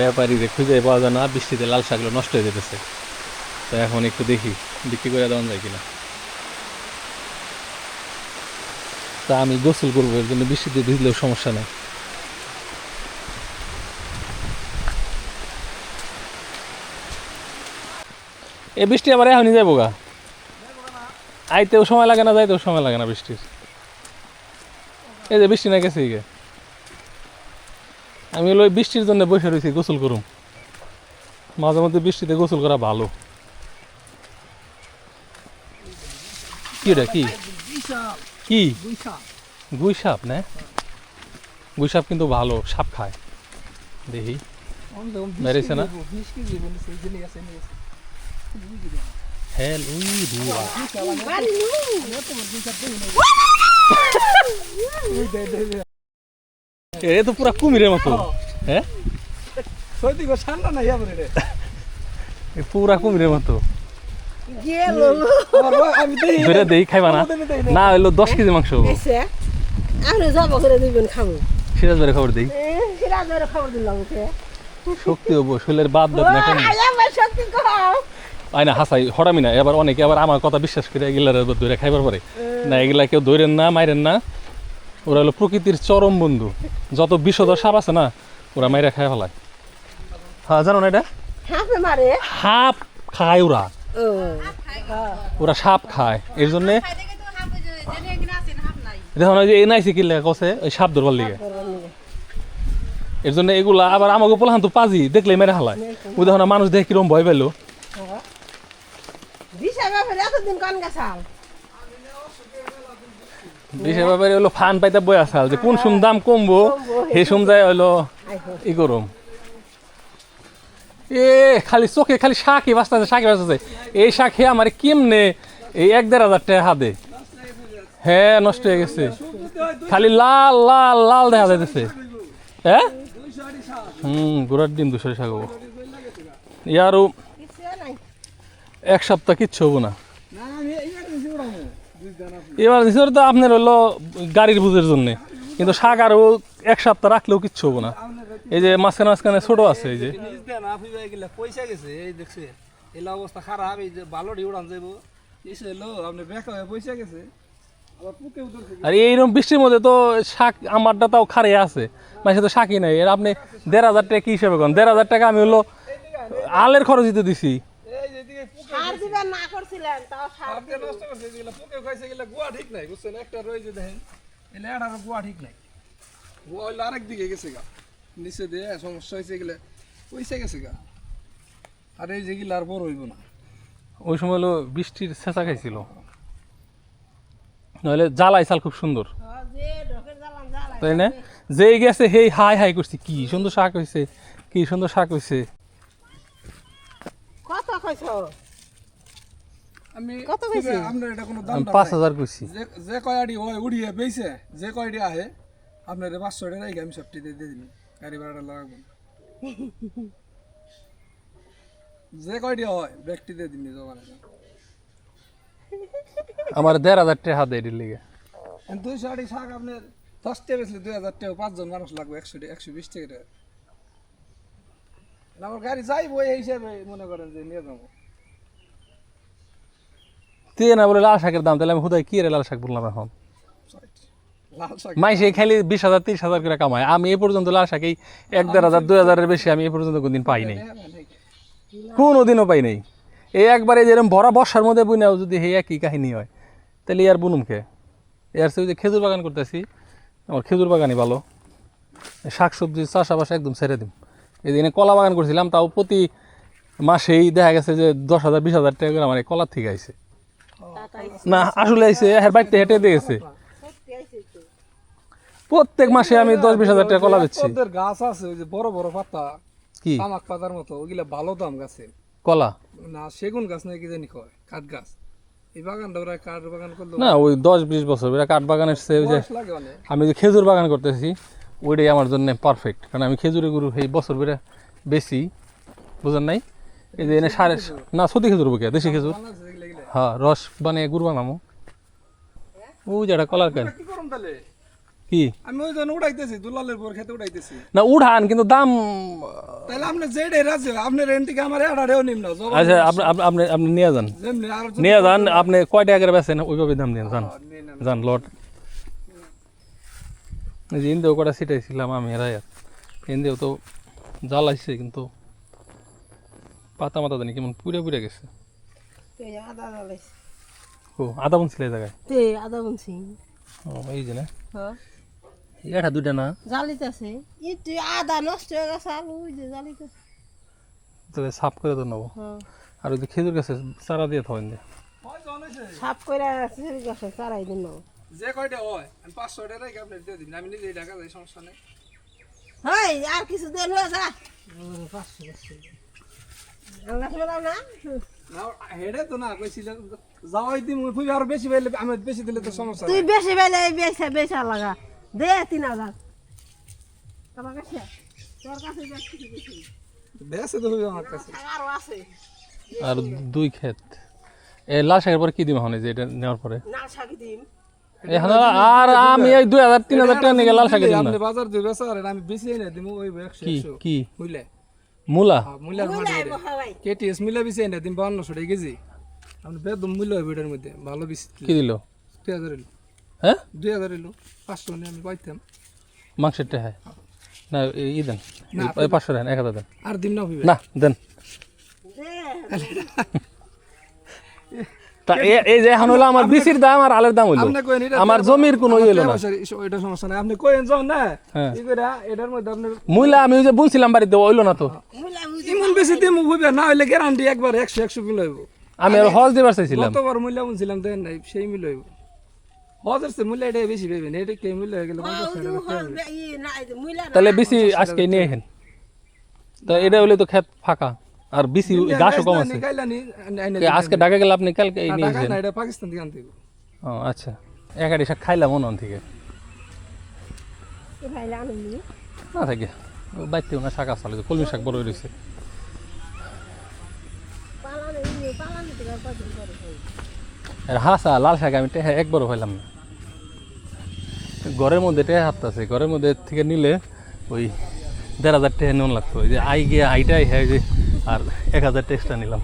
ব্যাপারীদের খুঁজে পাওয়া যায় না বৃষ্টিতে লাল শাকগুলো নষ্ট হয়ে যেতেছে। তো এখন একটু দেখি, বিক্রি করে দেওয়া যায় কিনা। তা আমি গোসল করব, এর জন্য বৃষ্টিতে ভিজলেও সমস্যা নেই। এ বৃষ্টি আবার এখনই যাব গা। আইতেও সময় লাগে না, যাইতেও সময় লাগে না বৃষ্টির। এই যে বৃষ্টি না গেছে গে। আমি হলো ওই বৃষ্টির জন্য বসে রয়েছি গোসল করুম। মাঝে মধ্যে বৃষ্টিতে গোসল করা ভালো। কি রে কি? কি? গুই সাপ না? গুই সাপ কিন্তু ভালো সাপ খায়। দেখি। মেরেছে না? উই রিয়া নু এ তো পুরা কুমিরের মতো। হ্যাঁ? পুরা কুমিরের মতো। গেল। আমার বাবা, ধরে দেই খাইবা না। না হইল দশ কেজি মাংস। সিরাজ ধরে খবর দিই। শক্তি হব শরীরের বাদ বাদ না আয় হাসাই হরামি না এবার অনেকে আবার আমার কথা বিশ্বাস করে এগুলার ধরে খাইবার পরে। না এগুলা কেউ ধরেন না মাইরেন না। ওরা হলো প্রকৃতির চরম বন্ধু। যত বিষধর সাপ আছে না ওরা মাইরা খায় ফেলায়। হ্যাঁ জানো না এটা? হাফে মারে। সাপ খায় ওরা। ওরা সাপ খায়। এর জন্যে দেখে তো হাফ জেনে কিনা আছেন হাফ নাই। দেখুন ওই যে এনআইসি কিনলে কছে ওই সাপ ধরবার লিগে। এর জন্য এগুলা আবার আমাকে পোলাহান তো পাজি দেখলে মেরে হালায় না মানুষ দেখে কিরম ভয় পেল। দিশা এতদিন কন গেছাল? হলো ফান পাইতে বই আসাল যে কোন সুম দাম কমবো, হে সুম হলো ই করুম এ, খালি চোখে খালি শাকই বাঁচতেছে শাকই বাঁচতেছে। এই শাক হে আমার কেমনে এই এক দেড় হাজার টাকা হাতে হ্যাঁ নষ্ট হয়ে গেছে। খালি লাল লাল লাল দেখা যাইতেছে। হ্যাঁ হুম, গোড়ার দিন দুশো শাক হব ইয়ারও এক সপ্তাহ কিচ্ছু হব না না আমি এইবার নিছি উড়ামু দুই দানা এবার দিছে তো আপনার হলো গাড়ির বুঝের জন্য। কিন্তু শাক আরও এক সপ্তাহ রাখলেও কিচ্ছু হব না। এই যে মাঝখানে মাঝখানে ছোট আছে এই যে। পয়সা গেছে এই দেখছে এলা অবস্থা খারাপ এই যে ভালো উড়ান যাইব। এসে এলো বেকা হয়ে পয়সা গেছে আর এইরকম বৃষ্টির মধ্যে তো শাক আমারটা তাও খারে আছে মানে তো শাকই নাই। এর আপনি দেড় হাজার টাকা কি হিসেবে করেন? দেড় হাজার টাকা আমি হলো আলের খরচ দিতে দিছি। সার দিবেন না করছিলেন তাও সার আপনি নষ্ট করছে যেগুলো পুকে খাইছে গেলে গোয়া ঠিক নাই বুঝছেন? একটা রয়েছে দেখেন এলে এটার গোয়া ঠিক নাই। গোয়া হইলে আরেক দিকে গেছে গা। নিচে দিয়ে সমস্যা হয়েছে গেলে পয়সা গেছে গা। আর এই যেগুলো আর বড় হইব না। ওই সময় হলো বৃষ্টির ছেঁচা খাইছিল। নইলে জ্বালাই চাল খুব সুন্দর। তাই না? যেই গেছে হেই হাই হাই করছে। কি সুন্দর শাক হয়েছে কি সুন্দর শাক হয়েছে কইছ? আমি কত কইছে? আপনার এটা কোনো দাম আমি পাঁচ যে যে হয় উড়িয়ে বেইছে যে কয়টি আহে আপনার পাঁচশো টাকা রেখে আমি সবটি দিয়ে দিয়ে দিন গাড়ি ভাড়াটা লাগাবো। যে কয়টি হয় ব্যক্তি দিয়ে দিন জমানে আমার দেড় হাজার টাকা হাতে এটির লিগে। দুইশো আড়ি শাক আপনার দশটা বেশি দুই হাজার টাকা পাঁচজন মানুষ লাগবে একশো একশো বিশ টাকা টাকা। আমার গাড়ি যাইবো এই হিসাবে মনে করেন যে নিয়ে যাব। তে না বলে লাল শাকের দাম তাহলে আমি হুদায় কি রে লাল শাক বললাম এখন? লাল শাক। মাইসে খালি বিশ হাজার তিরিশ হাজার করে কামায়। আমি এই পর্যন্ত লাল শাক এই এক দেড় হাজার দুই হাজারের বেশি আমি এই পর্যন্ত কোনদিন পাই নাই। কোনো দিনও পাই নাই। এই একবারে যেরকম ভরা বর্ষার মধ্যে বুনেও যদি হে একই কাহিনী হয় তাহলে ইয়ার বুনুম কে? এর সে যে খেজুর বাগান করতেছি আমার খেজুর বাগানই ভালো। শাক সবজি চাষাবাস একদম ছেড়ে দিম। এই দিনে কলা বাগান করছিলাম তাও প্রতি মাসেই দেখা গেছে যে দশ হাজার বিশ হাজার টাকা করে আমার এই কলার থেকে আইছে। না আসলে আইছে হের বাড়িতে হেঁটে দিয়ে গেছে। প্রত্যেক মাসে আমি দশ বিশ হাজার টাকা কলা ওদের গাছ আছে ওই যে বড় বড় পাতা কি? তামাক পাতার মতো ওগুলা ভালো দাম গাছের কলা? না সেগুন গাছ নাকি জানি কয় কাঠ গাছ। না ওই দশ বিশ বছর কাঠ বাগান এসছে যে আমি যে খেজুর বাগান করতেছি ওইটাই আমার জন্য পারফেক্ট কারণ আমি খেজুরের গুরু এই বছর বেড়ে বেশি বুঝেন নাই? এই যে এনে সাড়ে না সত্যি খেজুর বুকে দেশি খেজুর। এগুলা এগুলা। হ্যাঁ রস বানিয়ে গুড় বানামো। ও যেটা কলার কেন কি আমি ওই জন্য উড়াইতেছি দুলালের পর খেতে উড়াইতেছি। না উঠান কিন্তু দাম তাহলে আপনি যেটাই রাজি আপনার রেন্ট থেকে আমার এটারেও নিম না আচ্ছা আপনি আপনি- আপনি আপনি নিয়ে যান। নিয়ে যান আপনি কয় টাকা করে বেছেন ওইভাবে দাম দিন যান। নিয়ে নেন। যান লট। যে ইন্দেও কটা ছিটাইছিলাম আমি এরাই ইন্দেও তো জ্বালাইছে কিন্তু পাতা মাতা জানি কেমন পুরে পুরে গেছে। আদা ও আধা বন ছিল এই জায়গায়? আদা বুনছি। ও এই যে না। হ্যাঁ। এটা দুইটা না? জ্বালিতেছে। একটু আদা নষ্ট হয়ে গেছে আলু ওই যে জ্বালিতেছে। তাহলে সাফ করে তো নেব। হ্যাঁ। আর ওই যে খেজুর গাছে চারা দিয়ে থাকেন যে। হইছে। করে সেরি গেছে চারাই দিন নাও যে কয়টা হয় আমি পাঁচশো টাকা আপনার দিয়ে দিন আমি নিজেই টাকা যাই সমস্যা নেই। হাই আর কিছু দেন হয়ে যা। আল্লাহ দাও না না হেডে তো না কইছিলাম যাওয়াই দিম ফুই আরও বেশি পাইলে দিলে তো সমস্যা তুই নাই। বেশি বেলে বেশা বেশা লাগা। দে তিন হাজার। তোমার কাছে? তোর কাছে যা কিছু বেশি। বেশি তো আমার কাছে। আরও আছে। আর দুই ক্ষেত। এই লাল শাকের পরে কি দিব এখন যে এটা নেওয়ার পরে? না শাক দিন এখন আর আমি এই দুই হাজার তিন হাজার টাকা নিয়ে লাল শাকে দিন বাজার দিয়ে বেচা আর আমি বেশি এনে দিমু ওই একশো কি একশো। কি? বুঝলে মূলা? হ্যাঁ। বহাই কেটিএস মিলে বেশি এনে দিম বাউন্নশো টাকা কেজি। আপনি বেদম মূল্য হবে এটার মধ্যে ভালো বেশি কি দিল? দুই হাজার এলো। হ্যাঁ? দুই হাজার এলো পাঁচশো নিয়ে আমি পাইতাম। মাংসের টাকা না ই দেন। এই পাঁচশো দেন এক হাজার দেন। আর দিন না না দেন। তা এই যে এখন হলো আমার বিসির দাম আর আলের দাম হইল। আপনি আমার জমির কোনো ইয়ে হলো না। এটা সমস্যা নাই। আপনি কইন যাও না। হ্যাঁ। ই এটার মধ্যে আপনি মূলা আমি যে বুনছিলাম বাড়িতে হইল না তো। ইমন বেশি দিমু হইবে না হইলে গ্যারান্টি একবার একশো একশো কিলো হইব। আমি আর হজ দিবার চাইছিলাম। কতবার মূল্য বুনছিলাম দেন নাই সেই হইব। হজার সে মূল্য এটা বেশি এটা কে হয়ে গেলে ষাট হাজার টাকা হইবে। তাহলে বেশি আজকে নিয়ে তা এটা হলে তো খেত ফাঁকা। আর বেশি গাছও কম আছে। আজকে ঢাকা গেলে আপনি কালকে এই নিয়ে এটা পাকিস্তান থেকে আনতে ও আচ্ছা। একাডি শাক খাইলাম মন থেকে। না। থাকে। বাইতেও না শাক আসলে কলমি শাক বড় রয়েছে। আর হাসা লাল শাক আমি টেহা একবারও হইলাম না। ঘরের মধ্যে টেহা হাত আছে ঘরের মধ্যে থেকে নিলে ওই দেড় হাজার টেহা নুন লাগতো। ওই যে আই গিয়ে আইটাই হ্যাঁ যে আর এক হাজার টেক্সটা নিলাম।